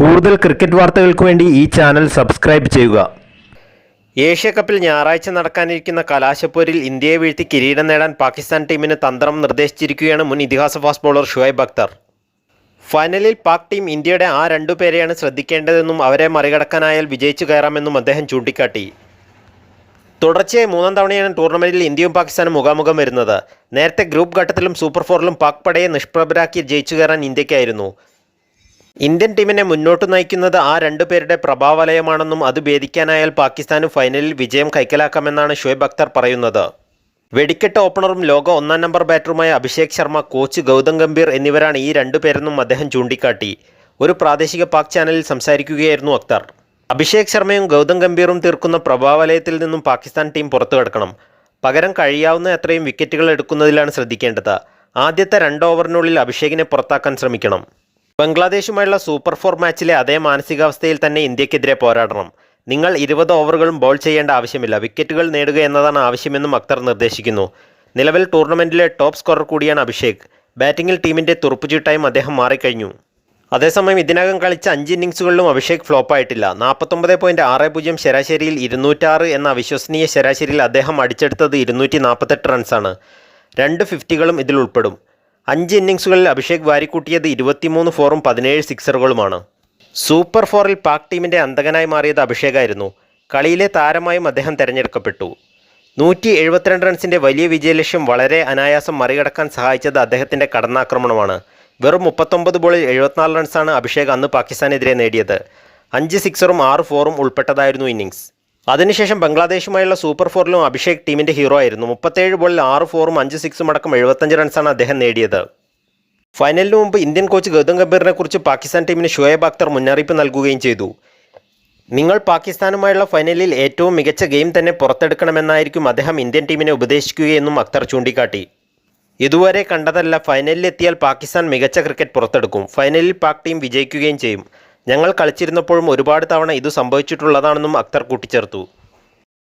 കൂടുതൽ ക്രിക്കറ്റ് വാർത്തകൾക്ക് വേണ്ടി ഈ ചാനൽ സബ്സ്ക്രൈബ് ചെയ്യുക. ഏഷ്യ കപ്പിൽ ഞായറാഴ്ച നടക്കാനിരിക്കുന്ന കലാശപ്പോരിൽ ഇന്ത്യയെ വീഴ്ത്തി കിരീടം നേടാൻ പാകിസ്ഥാൻ ടീമിന് തന്ത്രം നിർദ്ദേശിച്ചിരിക്കുകയാണ് മുൻ ഇതിഹാസ ഫാസ്റ്റ് ബോളർ ഷുഹൈബ് അക്തർ ഫൈനലിൽ പാക് ടീം ഇന്ത്യയുടെ ആ രണ്ടു പേരെയാണ് ശ്രദ്ധിക്കേണ്ടതെന്നും അവരെ മറികടക്കാനായാൽ വിജയിച്ചു കയറാമെന്നും അദ്ദേഹം ചൂണ്ടിക്കാട്ടി. തുടർച്ചയായി മൂന്നാം തവണയാണ് ടൂർണമെന്റിൽ ഇന്ത്യയും പാകിസ്ഥാനും മുഖാമുഖം വരുന്നത്. നേരത്തെ ഗ്രൂപ്പ് ഘട്ടത്തിലും സൂപ്പർ ഫോറിലും പാക് പടയെ നിഷ്പ്രഭരാക്കി ജയിച്ചു കയറാൻ ഇന്ത്യക്കായിരുന്നു ഇന്ത്യൻ ടീമിനെ മുന്നോട്ട് നയിക്കുന്നത് ആ രണ്ടു പേരുടെ പ്രഭാവലയമാണെന്നും അത് ഭേദിക്കാനായാൽ പാകിസ്ഥാന് ഫൈനലിൽ വിജയം കൈക്കലാക്കാമെന്നാണ് ഷുഹൈബ് അക്തർ പറയുന്നത്. വെടിക്കെട്ട് ഓപ്പണറും ലോക ഒന്നാം നമ്പർ ബാറ്ററുമായ അഭിഷേക് ശർമ്മ കോച്ച് ഗൗതം ഗംഭീർ എന്നിവരാണ് ഈ രണ്ടു പേരെന്നും അദ്ദേഹം ചൂണ്ടിക്കാട്ടി. ഒരു പ്രാദേശിക പാക് ചാനലിൽ സംസാരിക്കുകയായിരുന്നു അക്തർ. അഭിഷേക് ശർമ്മയും ഗൗതം ഗംഭീറും തീർക്കുന്ന പ്രഭാവലയത്തിൽ നിന്നും പാകിസ്ഥാൻ ടീം പുറത്തു കിടക്കണം. പകരം കഴിയാവുന്ന അത്രയും വിക്കറ്റുകൾ എടുക്കുന്നതിലാണ് ശ്രദ്ധിക്കേണ്ടത്. ആദ്യത്തെ രണ്ട് ഓവറിനുള്ളിൽ അഭിഷേകിനെ പുറത്താക്കാൻ ശ്രമിക്കണം. ബംഗ്ലാദേശുമായുള്ള സൂപ്പർ ഫോർ മാച്ചിലെ അതേ മാനസികാവസ്ഥയിൽ തന്നെ ഇന്ത്യക്കെതിരെ പോരാടണം. നിങ്ങൾ ഇരുപത് ഓവറുകളും ബോൾ ചെയ്യേണ്ട ആവശ്യമില്ല. വിക്കറ്റുകൾ നേടുക എന്നതാണ് ആവശ്യമെന്നും അക്തർ നിർദ്ദേശിക്കുന്നു. നിലവിൽ ടൂർണമെന്റിലെ ടോപ്പ് സ്കോറർ കൂടിയാണ് അഭിഷേക്. ബാറ്റിംഗിൽ ടീമിന്റെ തുറുപ്പുചീട്ടായും അദ്ദേഹം മാറിക്കഴിഞ്ഞു. അതേസമയം ഇതിനകം കളിച്ച അഞ്ച് ഇന്നിങ്സുകളിലും അഭിഷേക് ഫ്ലോപ്പായിട്ടില്ല. നാൽപ്പത്തൊമ്പത് പോയിന്റ് ആറ് പൂജ്യം ശരാശരിയിൽ ഇരുന്നൂറ്റാറ് എന്ന അവിശ്വസനീയ ശരാശരിയിൽ അദ്ദേഹം അടിച്ചെടുത്തത് ഇരുന്നൂറ്റി നാൽപ്പത്തെട്ട് റൺസാണ്. രണ്ട് ഫിഫ്റ്റികളും ഇതിൽ ഉൾപ്പെടും. അഞ്ച് ഇന്നിങ്സുകളിൽ അഭിഷേക് വാരിക്കൂട്ടിയത് ഇരുപത്തിമൂന്ന് ഫോറും പതിനേഴ് സിക്സറുകളുമാണ്. സൂപ്പർ ഫോറിൽ പാക് ടീമിന്റെ അന്തകനായി മാറിയത് അഭിഷേകായിരുന്നു. കളിയിലെ താരമായും അദ്ദേഹം തെരഞ്ഞെടുക്കപ്പെട്ടു. നൂറ്റി എഴുപത്തിരണ്ട് റൺസിന്റെ വലിയ വിജയലക്ഷ്യം വളരെ അനായാസം മറികടക്കാൻ സഹായിച്ചത് അദ്ദേഹത്തിന്റെ കടന്നാക്രമണമാണ്. വെറും മുപ്പത്തൊമ്പത് ബോളിൽ എഴുപത്തിനാല് റൺസാണ് അഭിഷേക് അന്ന് പാകിസ്ഥാനെതിരെ നേടിയത്. അഞ്ച് സിക്സറും ആറ് ഫോറും ഉൾപ്പെട്ടതായിരുന്നു ഇന്നിങ്സ് അതിനുശേഷം ബംഗ്ലാദേശുമായുള്ള സൂപ്പർ ഫോറിലും അഭിഷേക് ടീമിന്റെ ഹീറോ ആയിരുന്നു. മുപ്പത്തേഴ് ബോളിൽ ആറ് ഫോറും അഞ്ച് സിക്സും അടക്കം എഴുപത്തഞ്ച് റൺസാണ് അദ്ദേഹം നേടിയത്. ഫൈനലിന് മുമ്പ് ഇന്ത്യൻ കോച്ച് ഗൗതം ഗംഭീറിനെ കുറിച്ച് പാകിസ്ഥാൻ ടീമിന് ഷുഹേബ് അക്തർ മുന്നറിയിപ്പ് നൽകുകയും ചെയ്തു. നിങ്ങൾ പാകിസ്ഥാനുമായുള്ള ഫൈനലിൽ ഏറ്റവും മികച്ച ഗെയിം തന്നെ പുറത്തെടുക്കണമെന്നായിരിക്കും അദ്ദേഹം ഇന്ത്യൻ ടീമിനെ ഉപദേശിക്കുകയെന്നും അക്തർ ചൂണ്ടിക്കാട്ടി. ഇതുവരെ കണ്ടതല്ല ഫൈനലിലെത്തിയാൽ പാകിസ്ഥാൻ മികച്ച ക്രിക്കറ്റ് പുറത്തെടുക്കും. ഫൈനലിൽ പാക് ടീം വിജയിക്കുകയും ചെയ്യും. ഞങ്ങൾ കളിച്ചിരുന്നപ്പോഴും ഒരുപാട് തവണ ഇത് സംഭവിച്ചിട്ടുള്ളതാണെന്നും അക്തർ കൂട്ടിച്ചേർത്തു